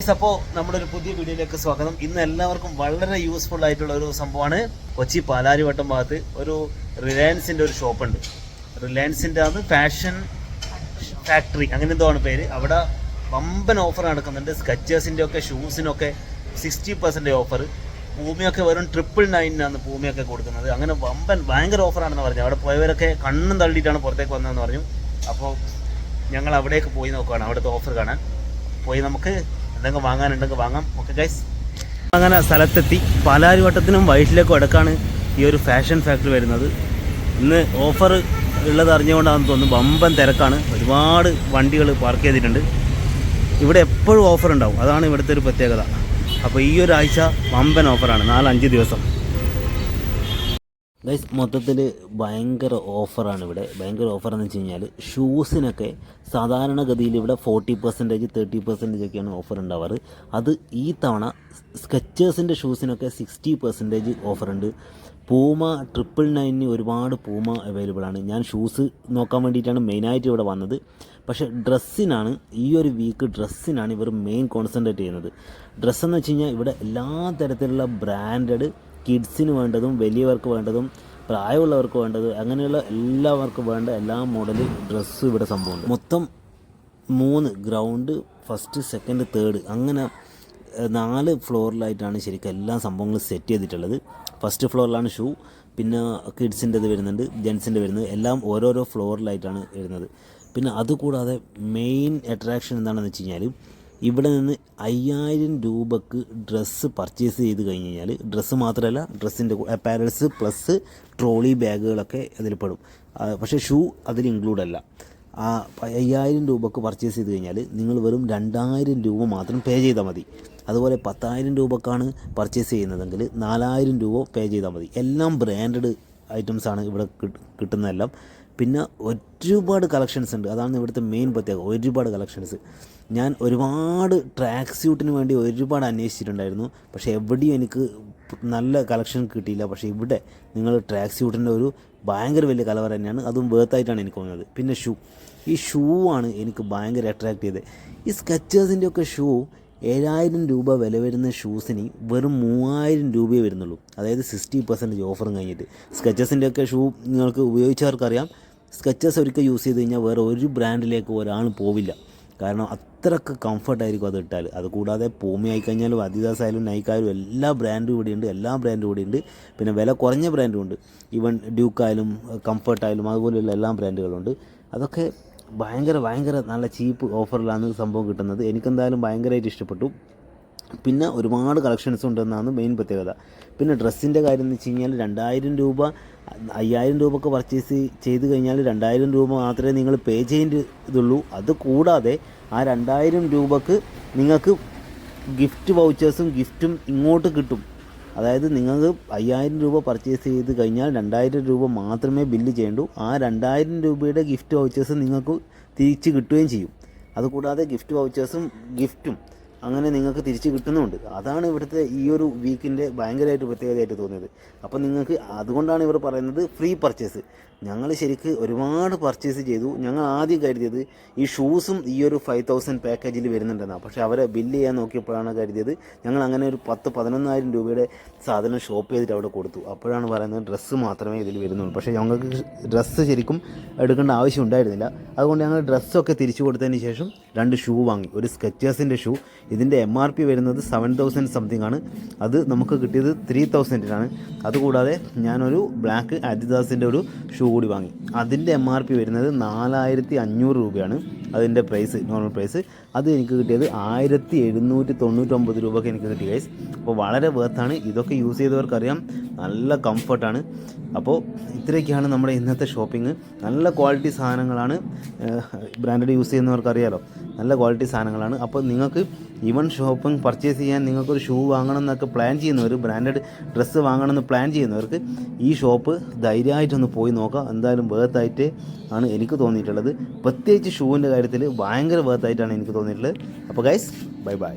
Guys അപ്പോൾ നമ്മുടെ ഒരു പുതിയ വീഡിയോയിലേക്ക് സ്വാഗതം. ഇന്ന് എല്ലാവർക്കും വളരെ യൂസ്ഫുൾ ആയിട്ടുള്ള ഒരു സംഭവമാണ്. കൊച്ചി പാലാരിവട്ടം ഭാഗത്ത് ഒരു റിലയൻസിന്റെ ഒരു ഷോപ്പ് ഷോപ്പുണ്ട് റിലയൻസിന്റെ അത് ഫാഷൻ ഫാക്ടറി അങ്ങനെ എന്തോ ആണ് പേര്. അവിടെ വമ്പൻ ഓഫർ നടക്കുന്നുണ്ട്. സ്കച്ചേഴ്സിന്റെ ഒക്കെ ഷൂസിനൊക്കെ സിക്സ്റ്റി പെർസെന്റ് ഓഫർ ഭൂമിയൊക്കെ വെറും ട്രിപ്പിൾ നയനാണ് ഭൂമിയൊക്കെ കൊടുക്കുന്നത്. അങ്ങനെ വമ്പൻ ഭയങ്കര ഓഫറാണെന്ന് പറഞ്ഞു. അവിടെ പോയവരൊക്കെ കണ്ണും തള്ളിയിട്ടാണ് പുറത്തേക്ക് വന്നതെന്ന് പറഞ്ഞു. അപ്പോൾ ഞങ്ങൾ അവിടേക്ക് പോയി നോക്കുകയാണ് അവിടുത്തെ ഓഫർ കാണാൻ. പോയി നമുക്ക് എന്തെങ്കിലും വാങ്ങാനുണ്ടെങ്കിൽ വാങ്ങാം. ഓക്കെ ഗൈസ് അങ്ങനെ സ്ഥലത്തെത്തി. പാലാരിവട്ടത്തിനും വയറ്റിലേക്കും ഇടക്കാണ് ഈ ഒരു ഫാഷൻ ഫാക്ടറി വരുന്നത്. ഇന്ന് ഓഫർ ഉള്ളത് അറിഞ്ഞുകൊണ്ടാണെന്ന് തോന്നുന്നു. വമ്പൻ തിരക്കാണ്. ഒരുപാട് വണ്ടികൾ പാർക്ക് ചെയ്തിട്ടുണ്ട്. ഇവിടെ എപ്പോഴും ഓഫർ ഉണ്ടാവും. അതാണ് ഇവിടുത്തെ ഒരു പ്രത്യേകത. അപ്പോൾ ഈ ഒരാഴ്ച വമ്പൻ ഓഫറാണ് നാലഞ്ച് ദിവസം. ഗൈസ് മൊത്തത്തിൽ ഭയങ്കര ഓഫറാണ് ഇവിടെ. ഭയങ്കര ഓഫർ എന്ന് വെച്ച് കഴിഞ്ഞാൽ ഷൂസിനൊക്കെ സാധാരണഗതിയിൽ ഇവിടെ ഫോർട്ടി പെർസെന്റേജ് തേർട്ടി പെർസെന്റേജ് ഒക്കെയാണ് ഓഫർ ഉണ്ടാവാറ് അത് ഈ തവണ സ്കെച്ചേഴ്സിന്റെ ഷൂസിനൊക്കെ സിക്സ്റ്റി പെർസെന്റേജ് ഓഫറുണ്ട്. പൂമ ട്രിപ്പിൾ നയനിന് ഒരുപാട് പൂമ അവൈലബിൾ ആണ്. ഞാൻ ഷൂസ് നോക്കാൻ വേണ്ടിയിട്ടാണ് മെയിനായിട്ട് ഇവിടെ വന്നത്. പക്ഷേ ഡ്രസ്സിനാണ് ഈ ഒരു വീക്ക് ഡ്രസ്സിനാണ് ഇവർ മെയിൻ കോൺസെൻട്രേറ്റ് ചെയ്യുന്നത്. ഡ്രസ്സെന്ന് വെച്ച് കഴിഞ്ഞാൽ ഇവിടെ എല്ലാ തരത്തിലുള്ള ബ്രാൻഡഡ് കിഡ്സിന് വേണ്ടതും വലിയവർക്ക് വേണ്ടതും പ്രായമുള്ളവർക്ക് വേണ്ടത് അങ്ങനെയുള്ള എല്ലാവർക്കും വേണ്ട എല്ലാ മോഡൽ ഡ്രസ്സും ഇവിടെ സംഭവമുണ്ട്. മൊത്തം മൂന്ന് ഗ്രൗണ്ട് ഫസ്റ്റ് സെക്കൻഡ് തേർഡ് അങ്ങനെ നാല് ഫ്ലോറിലായിട്ടാണ് ശരിക്കും എല്ലാ സംഭവങ്ങളും സെറ്റ് ചെയ്തിട്ടുള്ളത്. ഫസ്റ്റ് ഫ്ലോറിലാണ് ഷൂ പിന്നെ കിഡ്സിന്റെത് വരുന്നുണ്ട് ജെൻസിന്റെ വരുന്നത് എല്ലാം ഓരോരോ ഫ്ലോറിലായിട്ടാണ് വരുന്നത്. പിന്നെ അതുകൂടാതെ മെയിൻ അട്രാക്ഷൻ എന്താണെന്ന് വെച്ച് കഴിഞ്ഞാൽ ഇവിടെ നിന്ന് അയ്യായിരം രൂപക്ക് ഡ്രസ്സ് പർച്ചേസ് ചെയ്ത് കഴിഞ്ഞ് കഴിഞ്ഞാൽ ഡ്രസ്സ് മാത്രമല്ല ഡ്രസ്സിന്റെ അപ്പാരൽസ് പ്ലസ് ട്രോളി ബാഗുകളൊക്കെ അതിൽ പെടും. പക്ഷേ ഷൂ അതിൽ ഇൻക്ലൂഡ് അല്ല. ആ അയ്യായിരം രൂപക്ക് പർച്ചേസ് ചെയ്ത് കഴിഞ്ഞാൽ നിങ്ങൾ വെറും രണ്ടായിരം രൂപ മാത്രം പേ ചെയ്താൽ മതി. അതുപോലെ പത്തായിരം രൂപക്കാണ് പർച്ചേസ് ചെയ്യുന്നതെങ്കിൽ നാലായിരം രൂപ പേ ചെയ്താൽ മതി. എല്ലാം ബ്രാൻഡഡ് ഐറ്റംസാണ് ഇവിടെ കിട്ട്- കിട്ടുന്നതെല്ലാം. പിന്നെ ഒരുപാട് കളക്ഷൻസ് ഉണ്ട്. അതാണ് ഇവിടുത്തെ മെയിൻ പ്രത്യേകത. ഒരുപാട് കളക്ഷൻസ് ഞാൻ ഒരുപാട് ട്രാക്ക് സ്യൂട്ടിന് വേണ്ടി ഒരുപാട് അന്വേഷിച്ചിട്ടുണ്ടായിരുന്നു. പക്ഷേ എവിടെയും എനിക്ക് നല്ല കളക്ഷൻ കിട്ടിയില്ല. പക്ഷേ ഇവിടെ നിങ്ങൾ ട്രാക്ക് സ്യൂട്ടിന്റെ ഒരു ഭയങ്കര വലിയ കലവർ തന്നെയാണ്. അതും വേർത്തായിട്ടാണ് എനിക്ക് തോന്നുന്നത് പിന്നെ ഷൂ. ഈ ഷൂ ആണ് എനിക്ക് ഭയങ്കര അട്രാക്ട് ചെയ്തത്. ഈ സ്കച്ചേഴ്സിന്റെ ഒക്കെ ഷൂ ഏഴായിരം രൂപ വില വരുന്ന ഷൂസിന് വെറും മൂവായിരം രൂപയേ വരുന്നുള്ളൂ. അതായത് സിക്സ്റ്റി പെർസെന്റേജ് ഓഫറും കഴിഞ്ഞിട്ട്. സ്കച്ചേഴ്സിന്റെ ഒക്കെ ഷൂ നിങ്ങൾക്ക് ഉപയോഗിച്ചവർക്കറിയാം. സ്കച്ചേഴ്സ് ഒരിക്കൽ യൂസ് ചെയ്ത് കഴിഞ്ഞാൽ വേറെ ഒരു ബ്രാൻഡിലേക്ക് ഒരാൾ പോവില്ല. കാരണം അത്രയ്ക്ക് കംഫർട്ടായിരിക്കും അത് ഇട്ടാൽ അത് കൂടാതെ പൂമി ആയിക്കഴിഞ്ഞാലും അതിദാസ് ആയാലും നൈക്കായാലും എല്ലാ ബ്രാൻഡും ഇവിടെയുണ്ട് എല്ലാ ബ്രാൻഡും ഇവിടെയുണ്ട് പിന്നെ വില കുറഞ്ഞ ബ്രാൻഡും ഉണ്ട്. ഈവൻ ഡ്യൂക്കായാലും കംഫർട്ടായാലും അതുപോലെയുള്ള എല്ലാ ബ്രാൻഡുകളുണ്ട് അതൊക്കെ ഭയങ്കര ഭയങ്കര നല്ല ചീപ്പ് ഓഫറിലാണ് സംഭവം കിട്ടുന്നത്. എനിക്കെന്തായാലും ഭയങ്കരമായിട്ട് ഇഷ്ടപ്പെട്ടു. പിന്നെ ഒരുപാട് കളക്ഷൻസ് ഉണ്ടെന്നാണ് മെയിൻ പ്രത്യേകത. പിന്നെ ഡ്രസ്സിന്റെ കാര്യം എന്ന് വെച്ച് കഴിഞ്ഞാൽ രണ്ടായിരം രൂപ അയ്യായിരം രൂപക്ക് പർച്ചേസ് ചെയ്ത് കഴിഞ്ഞാൽ രണ്ടായിരം രൂപ മാത്രമേ നിങ്ങൾ പേ ചെയ്യേണ്ടതുള്ളൂ അത് കൂടാതെ ആ രണ്ടായിരം രൂപക്ക് നിങ്ങൾക്ക് ഗിഫ്റ്റ് വൗച്ചേഴ്സും ഗിഫ്റ്റും ഇങ്ങോട്ട് കിട്ടും. അതായത് നിങ്ങൾക്ക് അയ്യായിരം രൂപ പർച്ചേസ് ചെയ്ത് കഴിഞ്ഞാൽ രണ്ടായിരം രൂപ മാത്രമേ ബില്ല് ചെയ്യേണ്ടൂ. ആ രണ്ടായിരം രൂപയുടെ ഗിഫ്റ്റ് വൗച്ചേഴ്സ് നിങ്ങൾക്ക് തിരിച്ച് കിട്ടുകയും ചെയ്യും. അതുകൂടാതെ ഗിഫ്റ്റ് വൗച്ചേഴ്സും ഗിഫ്റ്റും അങ്ങനെ നിങ്ങൾക്ക് തിരിച്ച് കിട്ടുന്നുണ്ട്. അതാണ് ഇവിടുത്തെ ഈ ഒരു വീക്കിന്റെ ഭയങ്കരമായിട്ട് പ്രത്യേകതയായിട്ട് തോന്നിയത്. അപ്പോൾ നിങ്ങൾക്ക് അതുകൊണ്ടാണ് ഇവർ പറയുന്നത് ഫ്രീ പർച്ചേസ് ഞങ്ങൾ ശരിക്ക് ഒരുപാട് പർച്ചേസ് ചെയ്തു. ഞങ്ങൾ ആദ്യം കരുതിയത് ഈ ഷൂസും ഈ ഒരു ഫൈവ് തൗസൻഡ് പാക്കേജിൽ വരുന്നുണ്ടെന്നാണ് പക്ഷേ അവരെ ബില്ല് ചെയ്യാൻ നോക്കിയപ്പോഴാണ് കരുതിയത് ഞങ്ങൾ അങ്ങനെ ഒരു പത്ത് പതിനൊന്നായിരം രൂപയുടെ സാധനം ഷോപ്പ് ചെയ്തിട്ട് അവിടെ കൊടുത്തു. അപ്പോഴാണ് പറയുന്നത് ഡ്രസ്സ് മാത്രമേ ഇതിൽ വരുന്നുള്ളൂ. പക്ഷേ ഞങ്ങൾക്ക് ഡ്രസ്സ് ശരിക്കും എടുക്കേണ്ട ആവശ്യം ഉണ്ടായിരുന്നില്ല. അതുകൊണ്ട് ഞങ്ങൾ ഡ്രസ്സൊക്കെ തിരിച്ചു കൊടുത്തതിന് ശേഷം രണ്ട് ഷൂ വാങ്ങി. ഒരു സ്കെച്ചേഴ്സിന്റെ ഷൂ ഇതിന്റെ എം ആർ പി വരുന്നത് സെവൻ തൗസൻഡ് സംതിങ് ആണ്. അത് നമുക്ക് കിട്ടിയത് ത്രീ തൗസൻഡിനാണ് അതുകൂടാതെ ഞാനൊരു ബ്ലാക്ക് അഡിദാസിന്റെ ഒരു ഷൂ കൂടി വാങ്ങി. അതിന്റെ എം ആർ പി വരുന്നത് നാലായിരത്തി അഞ്ഞൂറ് രൂപയാണ്. അതിന്റെ പ്രൈസ് നോർമൽ പ്രൈസ് അത് എനിക്ക് കിട്ടിയത് ആയിരത്തി എഴുന്നൂറ്റി തൊണ്ണൂറ്റൊമ്പത് രൂപയ്ക്ക് എനിക്ക് കിട്ടി ഗൈസ് അപ്പോൾ വളരെ വേർത്താണ് ഇതൊക്കെ യൂസ് ചെയ്തവർക്കറിയാം. നല്ല കംഫർട്ടാണ് അപ്പോൾ ഇത്രയൊക്കെയാണ് നമ്മുടെ ഇന്നത്തെ ഷോപ്പിംഗ്. നല്ല ക്വാളിറ്റി സാധനങ്ങളാണ് ബ്രാൻഡഡ് യൂസ് ചെയ്യുന്നവർക്കറിയാലോ. നല്ല ക്വാളിറ്റി സാധനങ്ങളാണ്. അപ്പോൾ നിങ്ങൾക്ക് ഇവൻ ഷോപ്പിംഗ് പർച്ചേസ് ചെയ്യാൻ നിങ്ങൾക്കൊരു ഷൂ വാങ്ങണം എന്നൊക്കെ പ്ലാൻ ചെയ്യുന്നവർ ബ്രാൻഡഡ് ഡ്രസ്സ് വാങ്ങണം എന്ന് പ്ലാൻ ചെയ്യുന്നവർക്ക് ഈ ഷോപ്പ് ധൈര്യമായിട്ടൊന്ന് പോയി നോക്കാം. എന്തായാലും വേർത്തായിട്ട് ആണ് എനിക്ക് തോന്നിയിട്ടുള്ളത്. പ്രത്യേകിച്ച് ഷൂവിന്റെ കാര്യത്തിൽ ഭയങ്കര വേർത്തായിട്ടാണ് എനിക്ക് തോന്നിയിട്ടുള്ളത്. അപ്പോൾ ഗൈസ് ബൈ ബൈ